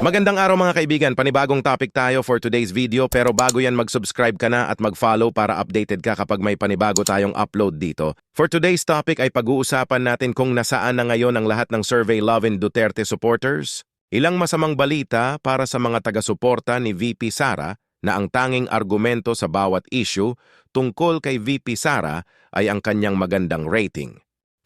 Magandang araw mga kaibigan, panibagong topic tayo for today's video pero bago yan mag-subscribe ka na at mag-follow para updated ka kapag may panibago tayong upload dito. For today's topic ay pag-uusapan natin kung nasaan na ngayon ang lahat ng survey Love in Duterte supporters. Ilang masamang balita para sa mga taga-suporta ni VP Sara na ang tanging argumento sa bawat issue tungkol kay VP Sara ay ang kanyang magandang rating.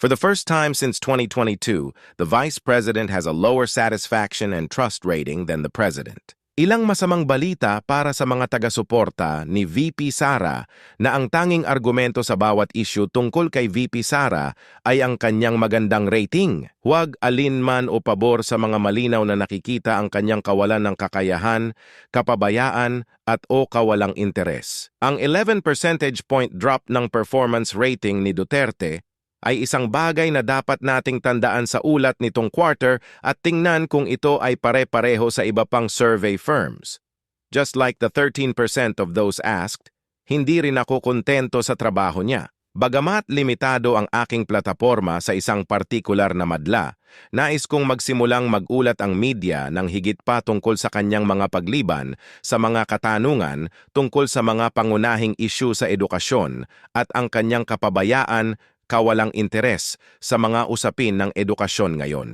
For the first time since 2022, the Vice President has a lower satisfaction and trust rating than the President. Ilang masamang balita para sa mga taga-suporta ni VP Sara na ang tanging argumento sa bawat issue tungkol kay VP Sara ay ang kanyang magandang rating. Huwag alinman o pabor sa mga malinaw na nakikita ang kanyang kawalan ng kakayahan, kapabayaan at o kawalang interes. Ang 11 percentage point drop ng performance rating ni Duterte ay isang bagay na dapat nating tandaan sa ulat nitong quarter at tingnan kung ito ay pare-pareho sa iba pang survey firms. Just like the 13% of those asked, hindi rin ako kontento sa trabaho niya. Bagamat limitado ang aking plataforma sa isang partikular na madla, nais kong magsimulang magulat ang media ng higit pa tungkol sa kanyang mga pagliban sa mga katanungan tungkol sa mga pangunahing isyu sa edukasyon at ang kanyang kapabayaan kawalang interes sa mga usapin ng edukasyon ngayon.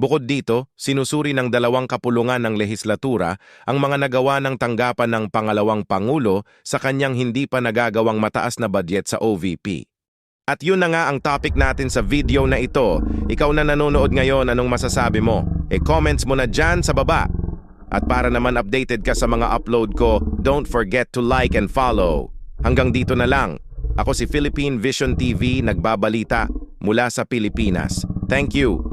Bukod dito, sinusuri ng dalawang kapulungan ng lehislatura ang mga nagawa ng tanggapan ng pangalawang pangulo sa kanyang hindi pa nagagawang mataas na budget sa OVP. At yun na nga ang topic natin sa video na ito. Ikaw na nanonood ngayon, anong masasabi mo? E-comments mo na dyan sa baba. At para naman updated ka sa mga upload ko, don't forget to like and follow. Hanggang dito na lang. Ako si Philippine Vision TV, nagbabalita mula sa Pilipinas. Thank you.